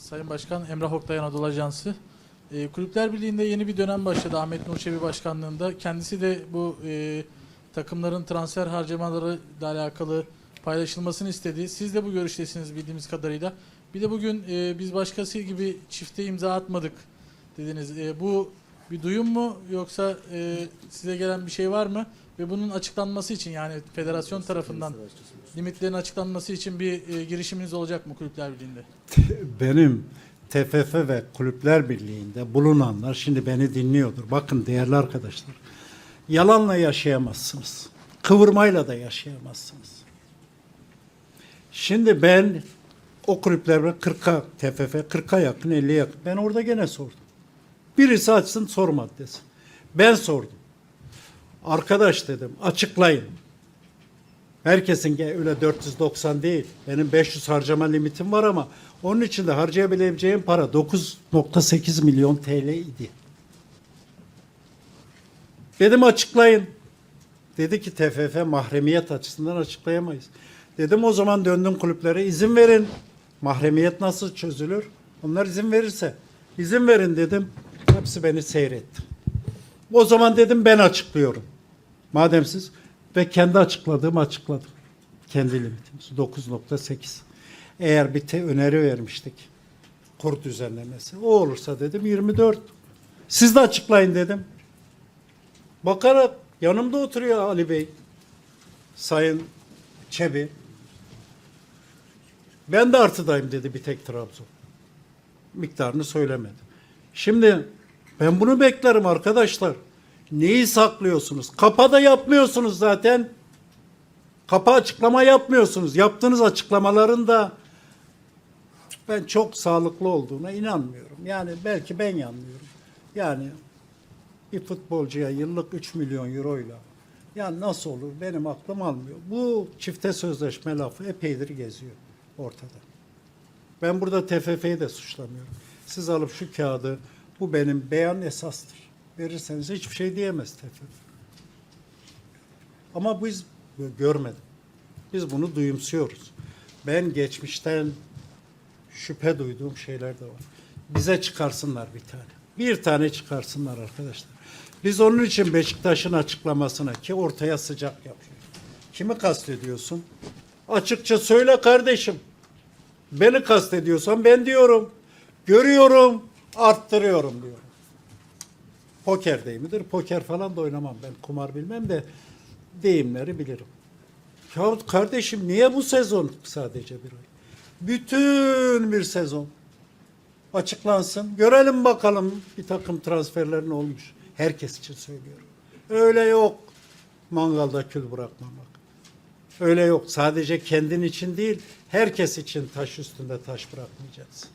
Sayın Başkan Emrah Oktay Anadolu Ajansı. E, Kulüpler Birliği'nde yeni bir dönem başladı Ahmet Nur Çebi Başkanlığında. Kendisi de bu e, takımların transfer harcamaları ile alakalı paylaşılmasını istedi. Siz de bu görüştesiniz bildiğimiz kadarıyla. Bir de bugün e, biz başkası gibi çifte imza atmadık dediniz. E, bu bir duyum mu yoksa e, size gelen bir şey var mı? Ve bunun açıklanması için yani federasyon tarafından limitlerin açıklanması için bir e, girişiminiz olacak mı Kulüpler Birliği'nde? benim TFF ve Kulüpler Birliği'nde bulunanlar şimdi beni dinliyordur. Bakın değerli arkadaşlar. Yalanla yaşayamazsınız. Kıvırmayla da yaşayamazsınız. Şimdi ben o kulüplerde 40'a TFF 40'a yakın 50'ye yakın. Ben orada gene sordum. Birisi açsın soru maddesi. Ben sordum. Arkadaş dedim açıklayın. Herkesin öyle 490 değil. Benim 500 harcama limitim var ama onun için de harcayabileceğim para 9.8 milyon TL idi. Dedim açıklayın. Dedi ki TFF mahremiyet açısından açıklayamayız. Dedim o zaman döndüm kulüplere izin verin. Mahremiyet nasıl çözülür? Onlar izin verirse. izin verin dedim. Hepsi beni seyretti. O zaman dedim ben açıklıyorum. Madem siz ve kendi açıkladığımı açıkladım. Kendi limitimiz 9.8. Eğer bir te öneri vermiştik. Kur düzenlemesi. O olursa dedim 24. Siz de açıklayın dedim. Bakarak yanımda oturuyor Ali Bey. Sayın Çebi. Ben de artıdayım dedi bir tek Trabzon. Miktarını söylemedi. Şimdi ben bunu beklerim arkadaşlar. Neyi saklıyorsunuz? Kapa yapmıyorsunuz zaten. Kapa açıklama yapmıyorsunuz. Yaptığınız açıklamaların da ben çok sağlıklı olduğuna inanmıyorum. Yani belki ben yanılıyorum. Yani bir futbolcuya yıllık 3 milyon euroyla yani nasıl olur benim aklım almıyor. Bu çifte sözleşme lafı epeydir geziyor ortada. Ben burada TFF'yi de suçlamıyorum. Siz alıp şu kağıdı bu benim beyan esastır. Verirseniz hiçbir şey diyemez TFF. Ama biz görmedim. Biz bunu duyumsuyoruz. Ben geçmişten şüphe duyduğum şeyler de var. Bize çıkarsınlar bir tane. Bir tane çıkarsınlar arkadaşlar. Biz onun için Beşiktaş'ın açıklamasına ki ortaya sıcak yapıyor. Kimi kastediyorsun? Açıkça söyle kardeşim. Beni kastediyorsan ben diyorum. Görüyorum, arttırıyorum diyorum. Poker deyimidir. Poker falan da oynamam ben. Kumar bilmem de deyimleri bilirim. Ya kardeşim niye bu sezon sadece bir ay? Bütün bir sezon açıklansın. Görelim bakalım bir takım transferlerin olmuş. Herkes için söylüyorum. Öyle yok mangalda kül bırakmamak. Öyle yok. Sadece kendin için değil, herkes için taş üstünde taş bırakmayacaksın.